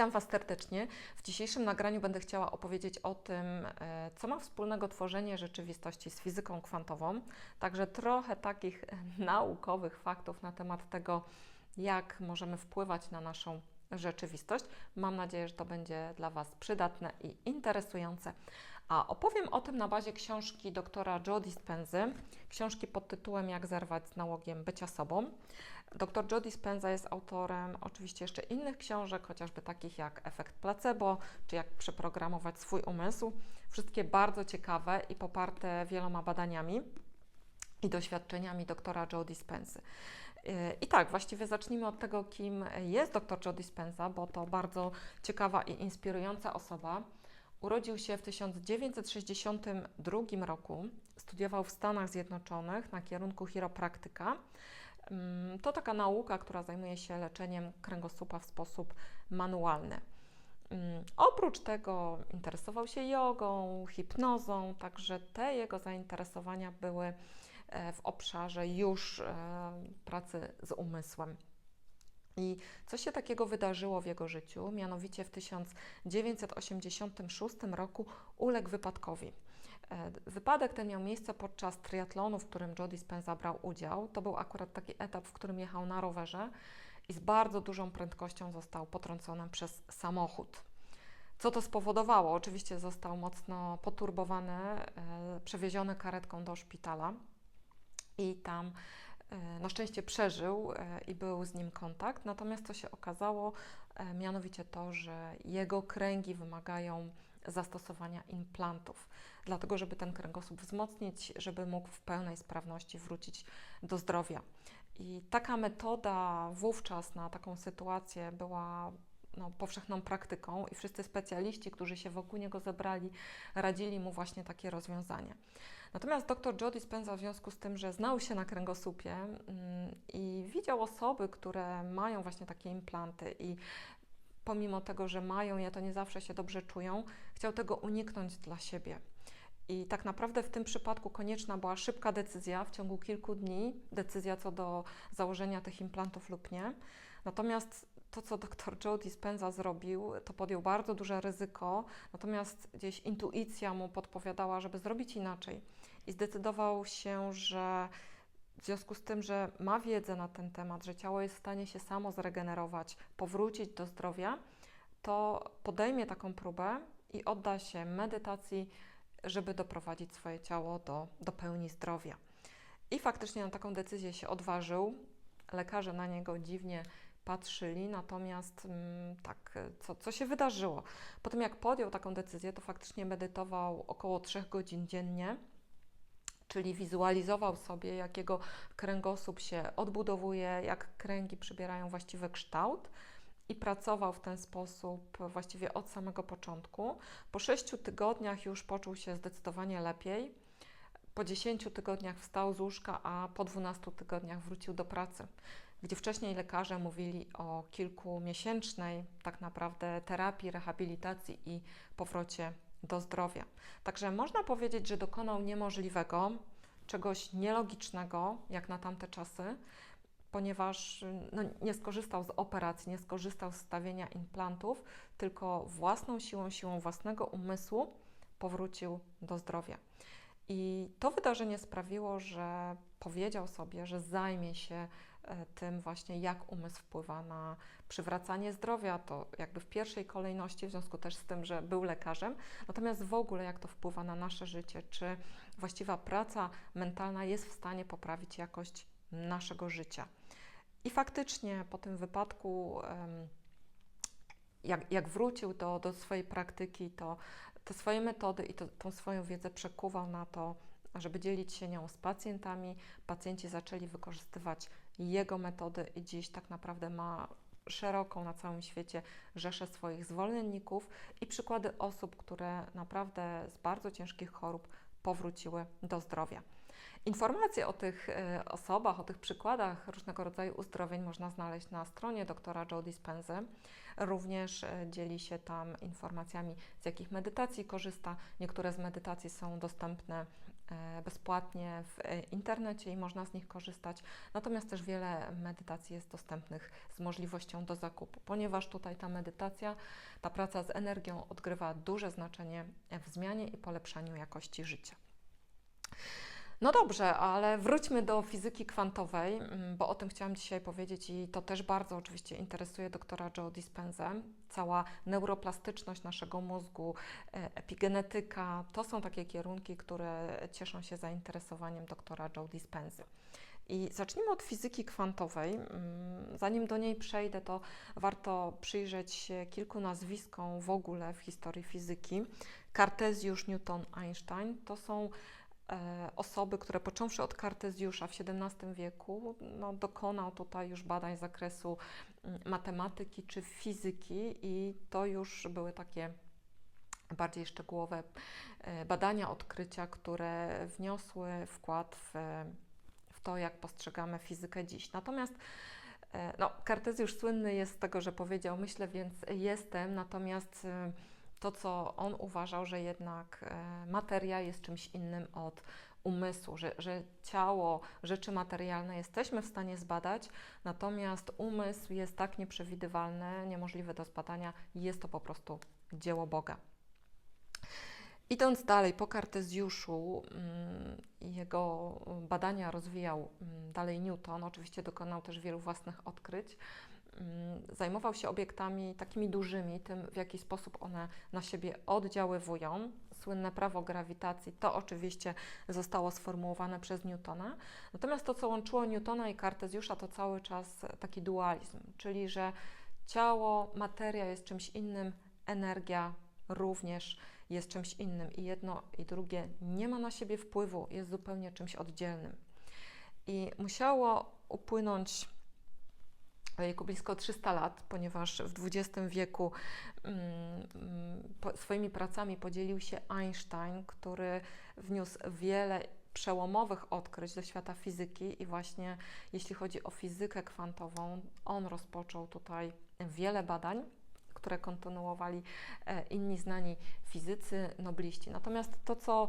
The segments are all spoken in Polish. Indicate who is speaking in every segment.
Speaker 1: Witam Was serdecznie. W dzisiejszym nagraniu będę chciała opowiedzieć o tym, e, co ma wspólnego tworzenie rzeczywistości z fizyką kwantową. Także trochę takich naukowych faktów na temat tego, jak możemy wpływać na naszą rzeczywistość. Mam nadzieję, że to będzie dla Was przydatne i interesujące. A opowiem o tym na bazie książki doktora Joe Dispenzy, książki pod tytułem Jak zerwać z nałogiem bycia sobą. Dr Joe Dispenza jest autorem oczywiście jeszcze innych książek, chociażby takich jak Efekt placebo, czy Jak przeprogramować swój umysł. Wszystkie bardzo ciekawe i poparte wieloma badaniami i doświadczeniami doktora Joe Dispenzy. I tak, właściwie zacznijmy od tego, kim jest dr Joe Dispenza, bo to bardzo ciekawa i inspirująca osoba. Urodził się w 1962 roku, studiował w Stanach Zjednoczonych na kierunku chiropraktyka. Mm, to taka nauka, która zajmuje się leczeniem kręgosłupa w sposób manualny. Mm, oprócz tego interesował się jogą, hipnozą, także te jego zainteresowania były e, w obszarze już e, pracy z umysłem. I co się takiego wydarzyło w jego życiu? Mianowicie w 1986 roku uległ wypadkowi. E, wypadek ten miał miejsce podczas triatlonu, w którym Joe Dispenza brał udział. To był akurat taki etap, w którym jechał na rowerze i z bardzo dużą prędkością został potrącony przez samochód. Co to spowodowało? Oczywiście został mocno poturbowany, e, przewieziony karetką do szpitala i tam na szczęście przeżył i był z nim kontakt. Natomiast co się okazało, mianowicie to, że jego kręgi wymagają zastosowania implantów, dlatego żeby ten kręgosłup wzmocnić, żeby mógł w pełnej sprawności wrócić do zdrowia. I taka metoda wówczas na taką sytuację była no, powszechną praktyką i wszyscy specjaliści, którzy się wokół niego zebrali, radzili mu właśnie takie rozwiązanie. Natomiast dr Joe Dispenza w związku z tym, że znał się na kręgosłupie mm, i widział osoby, które mają właśnie takie implanty i pomimo tego, że mają je, to nie zawsze się dobrze czują, chciał tego uniknąć dla siebie. I tak naprawdę w tym przypadku konieczna była szybka decyzja w ciągu kilku dni, decyzja co do założenia tych implantów lub nie. Natomiast to, co dr Joe Dispenza zrobił, to podjął bardzo duże ryzyko, natomiast gdzieś intuicja mu podpowiadała, żeby zrobić inaczej. I zdecydował się, że w związku z tym, że ma wiedzę na ten temat, że ciało jest w stanie się samo zregenerować, powrócić do zdrowia, to podejmie taką próbę i odda się medytacji, żeby doprowadzić swoje ciało do, do pełni zdrowia. I faktycznie na taką decyzję się odważył. Lekarze na niego dziwnie patrzyli, natomiast mm, tak, co, co się wydarzyło? Po tym jak podjął taką decyzję, to faktycznie medytował około 3 godzin dziennie czyli wizualizował sobie, jak jego kręgosłup się odbudowuje, jak kręgi przybierają właściwy kształt i pracował w ten sposób właściwie od samego początku. Po sześciu tygodniach już poczuł się zdecydowanie lepiej. Po 10 tygodniach wstał z łóżka, a po 12 tygodniach wrócił do pracy, gdzie wcześniej lekarze mówili o kilkumiesięcznej tak naprawdę terapii, rehabilitacji i powrocie do zdrowia. Także można powiedzieć, że dokonał niemożliwego, czegoś nielogicznego, jak na tamte czasy, ponieważ no, nie skorzystał z operacji, nie skorzystał z stawienia implantów, tylko własną siłą, siłą własnego umysłu powrócił do zdrowia. I to wydarzenie sprawiło, że powiedział sobie, że zajmie się tym właśnie, jak umysł wpływa na przywracanie zdrowia. To jakby w pierwszej kolejności, w związku też z tym, że był lekarzem, natomiast w ogóle jak to wpływa na nasze życie, czy właściwa praca mentalna jest w stanie poprawić jakość naszego życia. I faktycznie po tym wypadku. Jak, jak wrócił do, do swojej praktyki, to te swoje metody i to, tą swoją wiedzę przekuwał na to, żeby dzielić się nią z pacjentami. Pacjenci zaczęli wykorzystywać jego metody i dziś tak naprawdę ma szeroką na całym świecie rzeszę swoich zwolenników i przykłady osób, które naprawdę z bardzo ciężkich chorób powróciły do zdrowia. Informacje o tych e, osobach, o tych przykładach różnego rodzaju uzdrowień można znaleźć na stronie doktora Joe Dispenzy. Również e, dzieli się tam informacjami, z jakich medytacji korzysta. Niektóre z medytacji są dostępne bezpłatnie w e, internecie i można z nich korzystać. Natomiast też wiele medytacji jest dostępnych z możliwością do zakupu, ponieważ tutaj ta medytacja, ta praca z energią odgrywa duże znaczenie w zmianie i polepszaniu jakości życia. No dobrze, ale wróćmy do fizyki kwantowej, mm, bo o tym chciałam dzisiaj powiedzieć i to też bardzo oczywiście interesuje doktora Joe Dispenzę. Cała neuroplastyczność naszego mózgu, e, epigenetyka, to są takie kierunki, które cieszą się zainteresowaniem doktora Joe Dispenzy. I zacznijmy od fizyki kwantowej. Mm, zanim do niej przejdę, to warto przyjrzeć się kilku nazwiskom w ogóle w historii fizyki. Kartezjusz, Newton, Einstein to są osoby, które począwszy od Kartezjusza w XVII wieku, no, dokonał tutaj już badań z zakresu mm, matematyki czy fizyki i to już były takie bardziej szczegółowe e, badania, odkrycia, które wniosły wkład w, w to, jak postrzegamy fizykę dziś. Natomiast e, no, Kartezjusz słynny jest z tego, że powiedział myślę, więc jestem, natomiast to, co on uważał, że jednak e, materia jest czymś innym od umysłu, że, że ciało, rzeczy materialne jesteśmy w stanie zbadać, natomiast umysł jest tak nieprzewidywalny, niemożliwy do zbadania, jest to po prostu dzieło Boga. Idąc dalej, po Kartezjuszu mm, jego badania rozwijał mm, dalej Newton, oczywiście dokonał też wielu własnych odkryć. Mm, zajmował się obiektami takimi dużymi, tym w jaki sposób one na siebie oddziaływują. Słynne prawo grawitacji to oczywiście zostało sformułowane przez Newtona. Natomiast to, co łączyło Newtona i Kartezjusza, to cały czas taki dualizm, czyli że ciało, materia jest czymś innym, energia również jest czymś innym i jedno i drugie nie ma na siebie wpływu, jest zupełnie czymś oddzielnym. I musiało upłynąć ojejku, blisko 300 lat, ponieważ w XX wieku mm, po, swoimi pracami podzielił się Einstein, który wniósł wiele przełomowych odkryć do świata fizyki i właśnie jeśli chodzi o fizykę kwantową, on rozpoczął tutaj wiele badań, które kontynuowali e, inni znani fizycy, nobliści. Natomiast to, co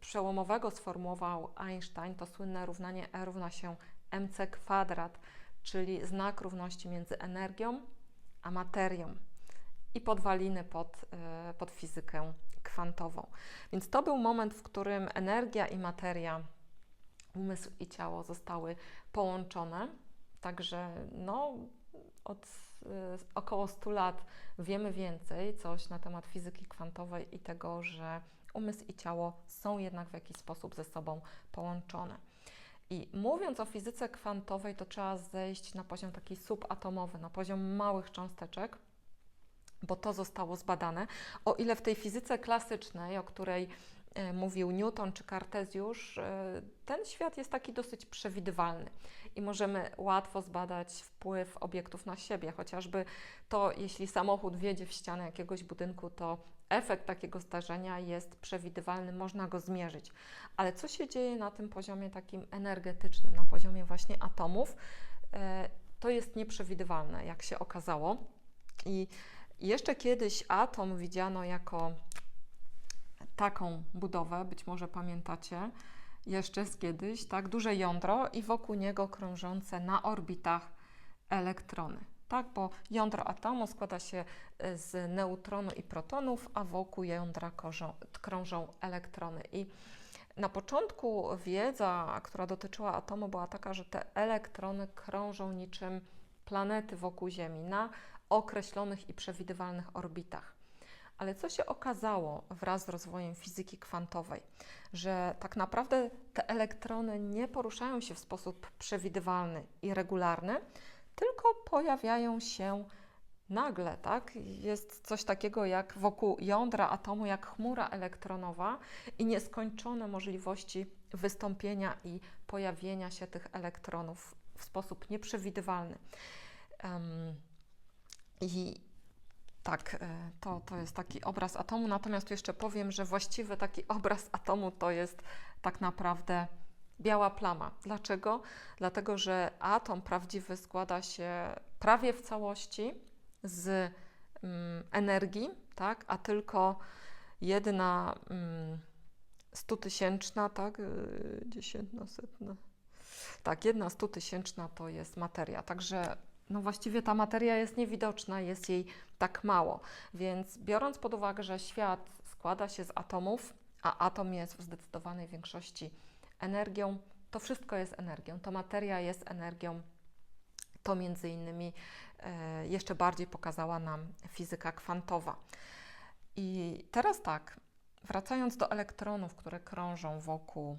Speaker 1: przełomowego sformułował Einstein, to słynne równanie E równa się mc kwadrat, czyli znak równości między energią a materią i podwaliny pod, e, pod fizykę kwantową. Więc to był moment, w którym energia i materia, umysł i ciało zostały połączone. Także no, od y, około 100 lat wiemy więcej coś na temat fizyki kwantowej i tego, że umysł i ciało są jednak w jakiś sposób ze sobą połączone. I mówiąc o fizyce kwantowej, to trzeba zejść na poziom taki subatomowy, na poziom małych cząsteczek, bo to zostało zbadane. O ile w tej fizyce klasycznej, o której e, mówił Newton czy Kartezjusz, e, ten świat jest taki dosyć przewidywalny i możemy łatwo zbadać wpływ obiektów na siebie, chociażby to, jeśli samochód wjedzie w ścianę jakiegoś budynku, to efekt takiego zdarzenia jest przewidywalny, można go zmierzyć. Ale co się dzieje na tym poziomie takim energetycznym, na poziomie właśnie atomów, e, to jest nieprzewidywalne, jak się okazało. I jeszcze kiedyś atom widziano jako taką budowę, być może pamiętacie, jeszcze z kiedyś, tak, duże jądro i wokół niego krążące na orbitach elektrony tak? bo jądro atomu składa się e, z neutronu i protonów, a wokół jądra krążą, krążą elektrony. I na początku wiedza, która dotyczyła atomu, była taka, że te elektrony krążą niczym planety wokół Ziemi na określonych i przewidywalnych orbitach. Ale co się okazało wraz z rozwojem fizyki kwantowej? Że tak naprawdę te elektrony nie poruszają się w sposób przewidywalny i regularny, tylko pojawiają się nagle, tak? Jest coś takiego jak wokół jądra atomu, jak chmura elektronowa i nieskończone możliwości wystąpienia i pojawienia się tych elektronów w sposób nieprzewidywalny. Um, I tak, e, to, to jest taki obraz atomu. Natomiast jeszcze powiem, że właściwy taki obraz atomu to jest tak naprawdę biała plama. Dlaczego? Dlatego, że atom prawdziwy składa się prawie w całości z mm, energii, tak? a tylko jedna mm, stutysięczna, tak? Yy, Dziesiętna, setna. Tak, jedna stutysięczna to jest materia. Także no właściwie ta materia jest niewidoczna, jest jej tak mało. Więc biorąc pod uwagę, że świat składa się z atomów, a atom jest w zdecydowanej większości energią, to wszystko jest energią. To materia jest energią. To między innymi e, jeszcze bardziej pokazała nam fizyka kwantowa. I teraz tak, wracając do elektronów, które krążą wokół,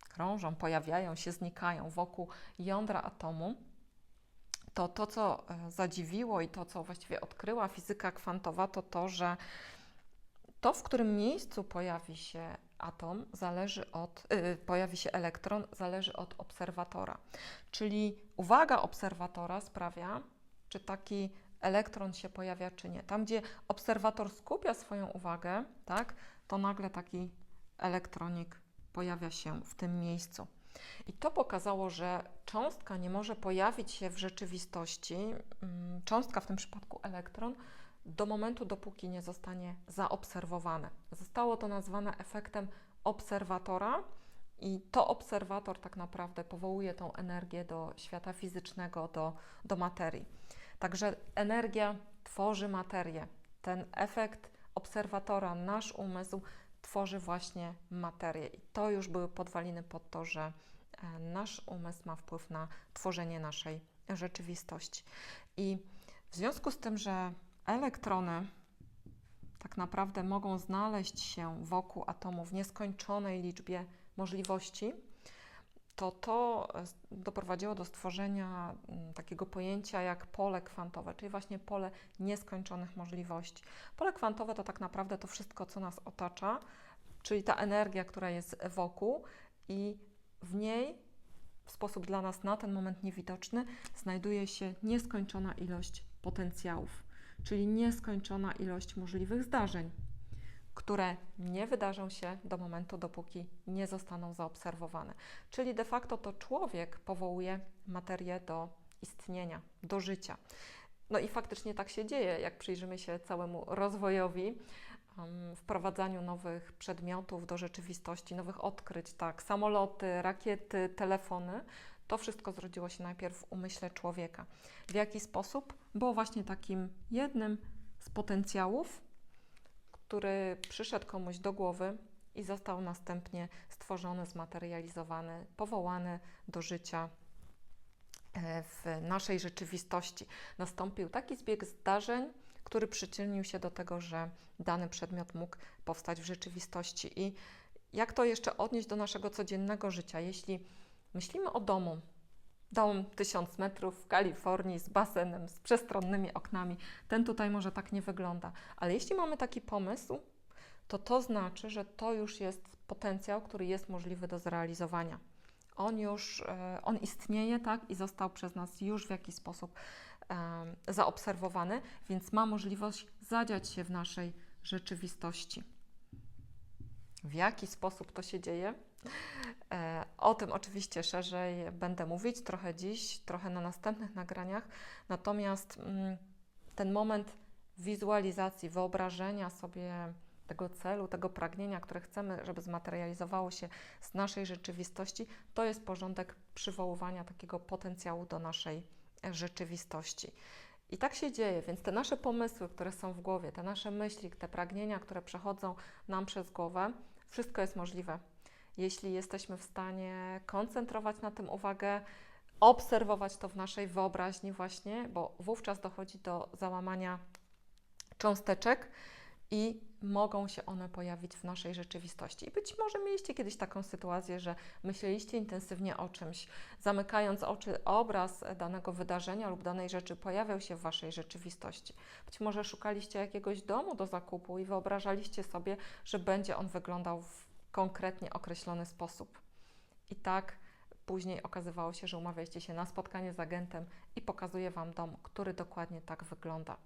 Speaker 1: krążą, pojawiają się, znikają wokół jądra atomu, to to, co e, zadziwiło i to, co właściwie odkryła fizyka kwantowa, to to, że to, w którym miejscu pojawi się atom, zależy od, yy, pojawi się elektron, zależy od obserwatora. Czyli uwaga obserwatora sprawia, czy taki elektron się pojawia, czy nie. Tam, gdzie obserwator skupia swoją uwagę, tak, to nagle taki elektronik pojawia się w tym miejscu. I to pokazało, że cząstka nie może pojawić się w rzeczywistości, mm, cząstka w tym przypadku elektron, do momentu, dopóki nie zostanie zaobserwowane. Zostało to nazwane efektem obserwatora, i to obserwator tak naprawdę powołuje tą energię do świata fizycznego, do, do materii. Także energia tworzy materię. Ten efekt obserwatora, nasz umysł, tworzy właśnie materię. I to już były podwaliny pod to, że e, nasz umysł ma wpływ na tworzenie naszej rzeczywistości. I w związku z tym, że elektrony tak naprawdę mogą znaleźć się wokół atomu w nieskończonej liczbie możliwości, to to e, doprowadziło do stworzenia mm, takiego pojęcia jak pole kwantowe, czyli właśnie pole nieskończonych możliwości. Pole kwantowe to tak naprawdę to wszystko, co nas otacza, czyli ta energia, która jest wokół i w niej w sposób dla nas na ten moment niewidoczny znajduje się nieskończona ilość potencjałów, czyli nieskończona ilość możliwych zdarzeń które nie wydarzą się do momentu, dopóki nie zostaną zaobserwowane. Czyli de facto to człowiek powołuje materię do istnienia, do życia. No i faktycznie tak się dzieje, jak przyjrzymy się całemu rozwojowi, wprowadzaniu nowych przedmiotów do rzeczywistości, nowych odkryć, tak, samoloty, rakiety, telefony. To wszystko zrodziło się najpierw w umyśle człowieka. W jaki sposób? Było właśnie takim jednym z potencjałów, który przyszedł komuś do głowy i został następnie stworzony, zmaterializowany, powołany do życia e, w naszej rzeczywistości. Nastąpił taki zbieg zdarzeń, który przyczynił się do tego, że dany przedmiot mógł powstać w rzeczywistości. I jak to jeszcze odnieść do naszego codziennego życia? Jeśli myślimy o domu, dom 1000 metrów w Kalifornii z basenem, z przestronnymi oknami. Ten tutaj może tak nie wygląda, ale jeśli mamy taki pomysł, to to znaczy, że to już jest potencjał, który jest możliwy do zrealizowania. On już, e, on istnieje, tak, i został przez nas już w jakiś sposób um, zaobserwowany, więc ma możliwość zadziać się w naszej rzeczywistości. W jaki sposób to się dzieje? E, o tym oczywiście szerzej będę mówić trochę dziś, trochę na następnych nagraniach. Natomiast mm, ten moment wizualizacji, wyobrażenia sobie tego celu, tego pragnienia, które chcemy, żeby zmaterializowało się z naszej rzeczywistości, to jest porządek przywoływania takiego potencjału do naszej rzeczywistości. I tak się dzieje, więc te nasze pomysły, które są w głowie, te nasze myśli, te pragnienia, które przechodzą nam przez głowę, wszystko jest możliwe jeśli jesteśmy w stanie koncentrować na tym uwagę, obserwować to w naszej wyobraźni, właśnie, bo wówczas dochodzi do załamania cząsteczek i mogą się one pojawić w naszej rzeczywistości. I być może mieliście kiedyś taką sytuację, że myśleliście intensywnie o czymś, zamykając oczy, obraz danego wydarzenia lub danej rzeczy pojawiał się w waszej rzeczywistości. Być może szukaliście jakiegoś domu do zakupu i wyobrażaliście sobie, że będzie on wyglądał w konkretnie określony sposób. I tak później okazywało się, że umawialiście się na spotkanie z agentem i pokazuje Wam dom, który dokładnie tak wygląda.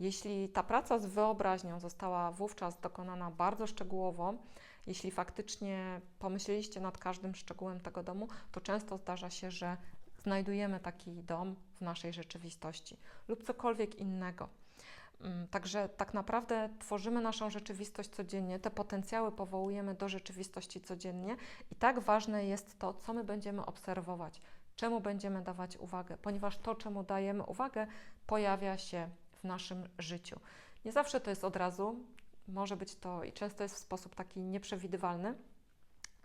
Speaker 1: Jeśli ta praca z wyobraźnią została wówczas dokonana bardzo szczegółowo, jeśli faktycznie pomyśleliście nad każdym szczegółem tego domu, to często zdarza się, że znajdujemy taki dom w naszej rzeczywistości lub cokolwiek innego. Mm, Także tak naprawdę tworzymy naszą rzeczywistość codziennie, te potencjały powołujemy do rzeczywistości codziennie i tak ważne jest to, co my będziemy obserwować, czemu będziemy dawać uwagę, ponieważ to, czemu dajemy uwagę, pojawia się w naszym życiu. Nie zawsze to jest od razu, może być to i często jest w sposób taki nieprzewidywalny.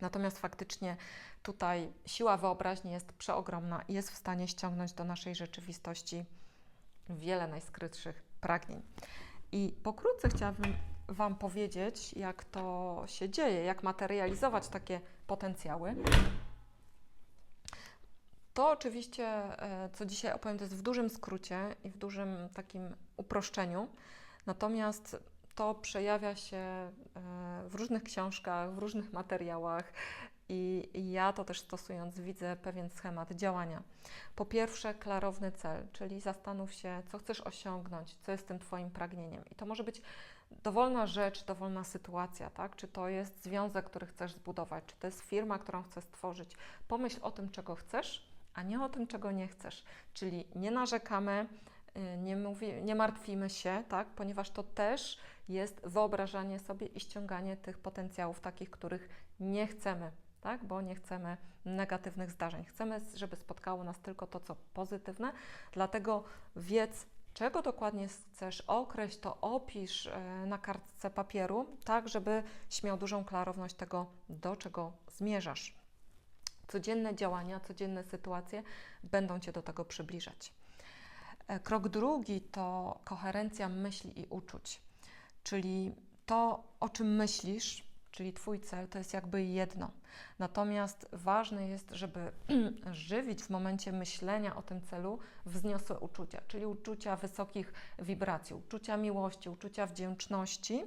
Speaker 1: Natomiast faktycznie tutaj siła wyobraźni jest przeogromna i jest w stanie ściągnąć do naszej rzeczywistości wiele najskrytszych pragnień. I pokrótce chciałabym Wam powiedzieć, jak to się dzieje, jak materializować takie potencjały. To oczywiście, e, co dzisiaj opowiem, to jest w dużym skrócie i w dużym takim uproszczeniu. Natomiast to przejawia się e, w różnych książkach, w różnych materiałach i ja to też stosując widzę pewien schemat działania. Po pierwsze, klarowny cel, czyli zastanów się, co chcesz osiągnąć, co jest tym Twoim pragnieniem. I to może być dowolna rzecz, dowolna sytuacja, tak? Czy to jest związek, który chcesz zbudować, czy to jest firma, którą chcesz stworzyć. Pomyśl o tym, czego chcesz, a nie o tym, czego nie chcesz. Czyli nie narzekamy, y, nie, mówi, nie martwimy się, tak? ponieważ to też jest wyobrażanie sobie i ściąganie tych potencjałów takich, których nie chcemy, tak? bo nie chcemy negatywnych zdarzeń. Chcemy, żeby spotkało nas tylko to, co pozytywne, dlatego wiedz, czego dokładnie chcesz, określ to, opisz e, na kartce papieru, tak żeby miał dużą klarowność tego, do czego zmierzasz. Codzienne działania, codzienne sytuacje będą Cię do tego przybliżać. E, Krok drugi to koherencja myśli i uczuć, czyli to, o czym myślisz, czyli Twój cel, to jest jakby jedno. Natomiast ważne jest, żeby żywić w momencie myślenia o tym celu wzniosłe uczucia, czyli uczucia wysokich wibracji, uczucia miłości, uczucia wdzięczności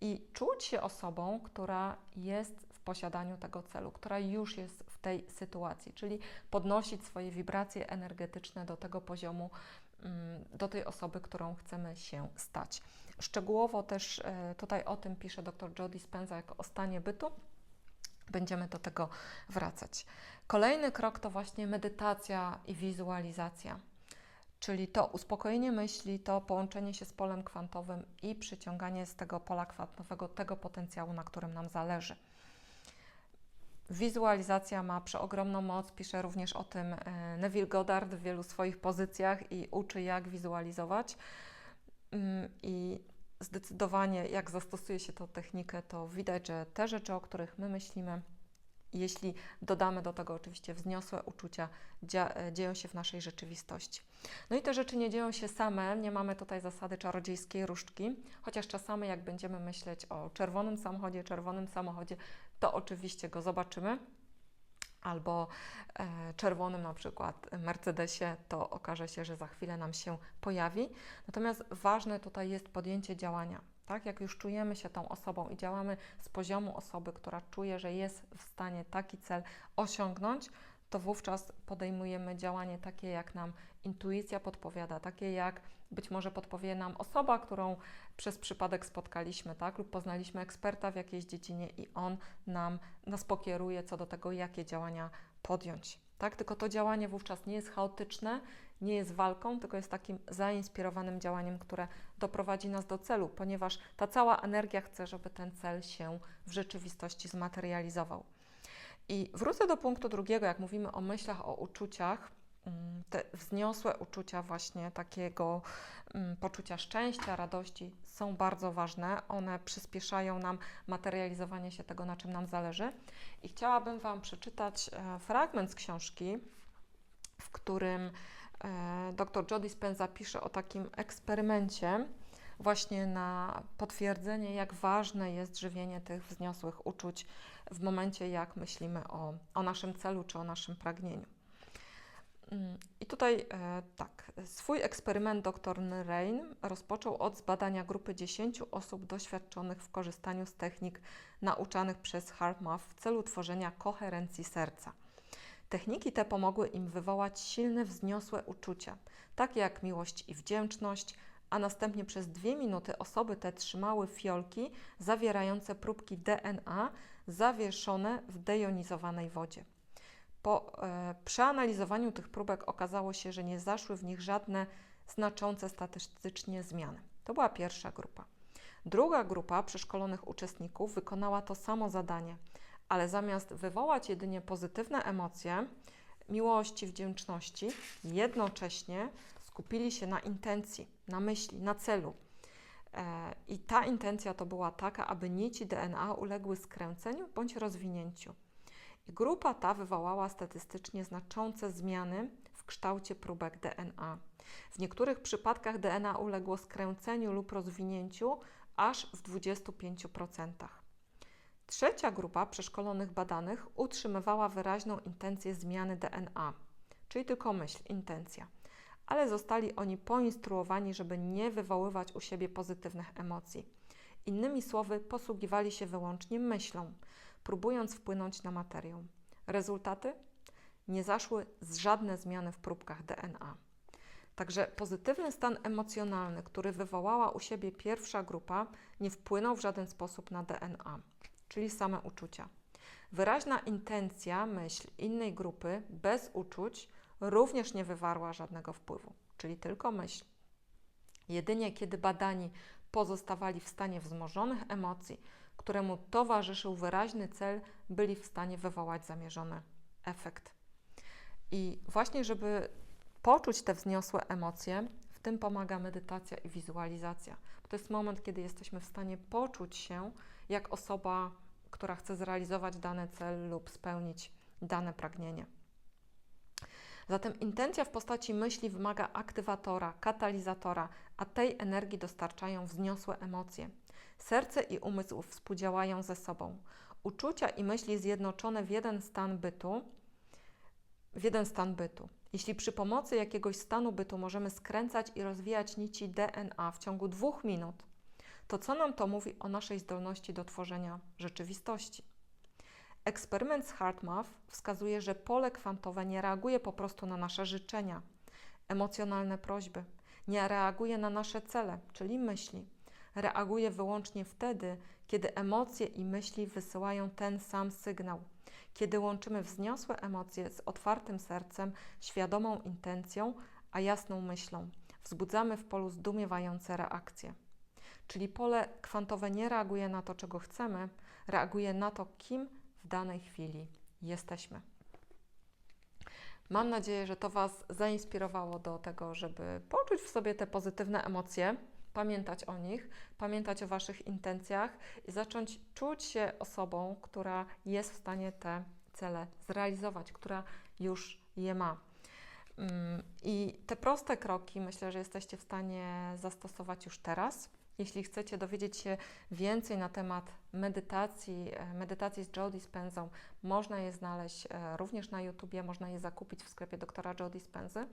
Speaker 1: i czuć się osobą, która jest w posiadaniu tego celu, która już jest w tej sytuacji, czyli podnosić swoje wibracje energetyczne do tego poziomu, do tej osoby, którą chcemy się stać. Szczegółowo też e, tutaj o tym pisze dr Joe Dispenza jako o stanie bytu. Będziemy do tego wracać. Kolejny krok to właśnie medytacja i wizualizacja, czyli to uspokojenie myśli, to połączenie się z polem kwantowym i przyciąganie z tego pola kwantowego tego potencjału, na którym nam zależy. Wizualizacja ma przeogromną moc, pisze również o tym e, Neville Goddard w wielu swoich pozycjach i uczy, jak wizualizować. Mm, I zdecydowanie, jak zastosuje się tę technikę, to widać, że te rzeczy, o których my myślimy, jeśli dodamy do tego oczywiście wzniosłe uczucia, e, dzieją się w naszej rzeczywistości. No i te rzeczy nie dzieją się same, nie mamy tutaj zasady czarodziejskiej różdżki, chociaż czasami jak będziemy myśleć o czerwonym samochodzie, czerwonym samochodzie, to oczywiście go zobaczymy, albo e, czerwonym na przykład Mercedesie, to okaże się, że za chwilę nam się pojawi. Natomiast ważne tutaj jest podjęcie działania. Tak, jak już czujemy się tą osobą i działamy z poziomu osoby, która czuje, że jest w stanie taki cel osiągnąć, to wówczas podejmujemy działanie takie, jak nam intuicja podpowiada, takie jak być może podpowie nam osoba, którą przez przypadek spotkaliśmy, tak, lub poznaliśmy eksperta w jakiejś dziedzinie i on nam nas pokieruje co do tego, jakie działania podjąć. Tak? Tylko to działanie wówczas nie jest chaotyczne, nie jest walką, tylko jest takim zainspirowanym działaniem, które doprowadzi nas do celu, ponieważ ta cała energia chce, żeby ten cel się w rzeczywistości zmaterializował. I wrócę do punktu drugiego, jak mówimy o myślach, o uczuciach, te wzniosłe uczucia właśnie takiego mm, poczucia szczęścia, radości są bardzo ważne. One przyspieszają nam materializowanie się tego, na czym nam zależy. I chciałabym Wam przeczytać e, fragment z książki, w którym e, dr Joe Dispenza pisze o takim eksperymencie, właśnie na potwierdzenie, jak ważne jest żywienie tych wzniosłych uczuć w momencie, jak myślimy o, o naszym celu czy o naszym pragnieniu. Mm, I tutaj e, tak, swój eksperyment dr Rain rozpoczął od zbadania grupy 10 osób doświadczonych w korzystaniu z technik nauczanych przez HeartMath w celu tworzenia koherencji serca. Techniki te pomogły im wywołać silne, wzniosłe uczucia, takie jak miłość i wdzięczność, a następnie przez dwie minuty osoby te trzymały fiolki zawierające próbki DNA zawieszone w dejonizowanej wodzie. Po e, przeanalizowaniu tych próbek okazało się, że nie zaszły w nich żadne znaczące statystycznie zmiany. To była pierwsza grupa. Druga grupa przeszkolonych uczestników wykonała to samo zadanie, ale zamiast wywołać jedynie pozytywne emocje, miłości, wdzięczności, jednocześnie skupili się na intencji, na myśli, na celu. E, I ta intencja to była taka, aby nici DNA uległy skręceniu bądź rozwinięciu. Grupa ta wywołała statystycznie znaczące zmiany w kształcie próbek DNA. W niektórych przypadkach DNA uległo skręceniu lub rozwinięciu aż w 25%. Trzecia grupa przeszkolonych badanych utrzymywała wyraźną intencję zmiany DNA, czyli tylko myśl, intencja, ale zostali oni poinstruowani, żeby nie wywoływać u siebie pozytywnych emocji. Innymi słowy, posługiwali się wyłącznie myślą, próbując wpłynąć na materię. Rezultaty? Nie zaszły żadne zmiany w próbkach DNA. Także pozytywny stan emocjonalny, który wywołała u siebie pierwsza grupa, nie wpłynął w żaden sposób na DNA, czyli same uczucia. Wyraźna intencja, myśl innej grupy bez uczuć również nie wywarła żadnego wpływu, czyli tylko myśl. Jedynie kiedy badani pozostawali w stanie wzmożonych emocji, któremu towarzyszył wyraźny cel, byli w stanie wywołać zamierzony efekt. I właśnie, żeby poczuć te wzniosłe emocje, w tym pomaga medytacja i wizualizacja. To jest moment, kiedy jesteśmy w stanie poczuć się jak osoba, która chce zrealizować dany cel lub spełnić dane pragnienie. Zatem intencja w postaci myśli wymaga aktywatora, katalizatora, a tej energii dostarczają wzniosłe emocje. Serce i umysł współdziałają ze sobą. Uczucia i myśli zjednoczone w jeden stan bytu, w jeden stan bytu. Jeśli przy pomocy jakiegoś stanu bytu możemy skręcać i rozwijać nici DNA w ciągu dwóch minut, to co nam to mówi o naszej zdolności do tworzenia rzeczywistości? Eksperyment z HeartMath wskazuje, że pole kwantowe nie reaguje po prostu na nasze życzenia, emocjonalne prośby, nie reaguje na nasze cele, czyli myśli. Reaguje wyłącznie wtedy, kiedy emocje i myśli wysyłają ten sam sygnał. Kiedy łączymy wzniosłe emocje z otwartym sercem, świadomą intencją, a jasną myślą, wzbudzamy w polu zdumiewające reakcje. Czyli pole kwantowe nie reaguje na to, czego chcemy, reaguje na to, kim w danej chwili jesteśmy. Mam nadzieję, że to Was zainspirowało do tego, żeby poczuć w sobie te pozytywne emocje, pamiętać o nich, pamiętać o Waszych intencjach i zacząć czuć się osobą, która jest w stanie te cele zrealizować, która już je ma. Mm, I te proste kroki myślę, że jesteście w stanie zastosować już teraz. Jeśli chcecie dowiedzieć się więcej na temat medytacji, e, medytacji z Joe Dispenzą, można je znaleźć e, również na YouTubie, można je zakupić w sklepie doktora Joe Dispenzy.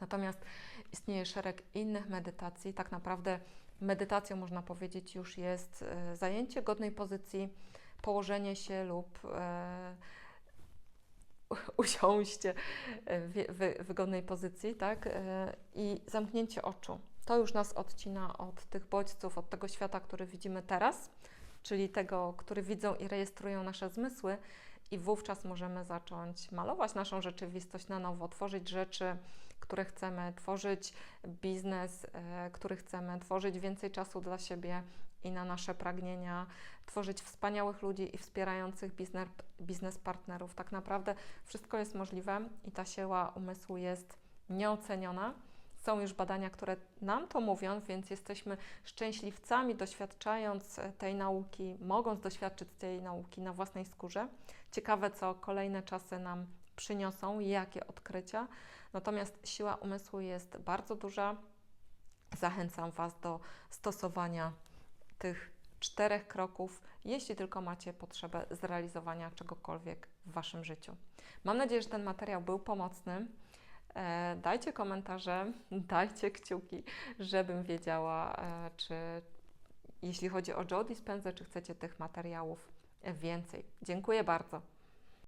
Speaker 1: Natomiast istnieje szereg innych medytacji. Tak naprawdę medytacją można powiedzieć już jest e, zajęcie godnej pozycji, położenie się lub e, usiąście w, w, wygodnej pozycji, tak? E, I zamknięcie oczu. To już nas odcina od tych bodźców, od tego świata, który widzimy teraz, czyli tego, który widzą i rejestrują nasze zmysły, i wówczas możemy zacząć malować naszą rzeczywistość na nowo, tworzyć rzeczy, które chcemy, tworzyć biznes, e, który chcemy, tworzyć więcej czasu dla siebie i na nasze pragnienia, tworzyć wspaniałych ludzi i wspierających biznes, biznes partnerów. Tak naprawdę wszystko jest możliwe i ta siła umysłu jest nieoceniona. Są już badania, które nam to mówią, więc jesteśmy szczęśliwcami, doświadczając tej nauki, mogąc doświadczyć tej nauki na własnej skórze. Ciekawe, co kolejne czasy nam przyniosą, jakie odkrycia. Natomiast siła umysłu jest bardzo duża. Zachęcam Was do stosowania tych czterech kroków, jeśli tylko macie potrzebę zrealizowania czegokolwiek w Waszym życiu. Mam nadzieję, że ten materiał był pomocny. E, dajcie komentarze, dajcie kciuki, żebym wiedziała, e, czy jeśli chodzi o Joe Dispenza, czy chcecie tych materiałów więcej. Dziękuję bardzo.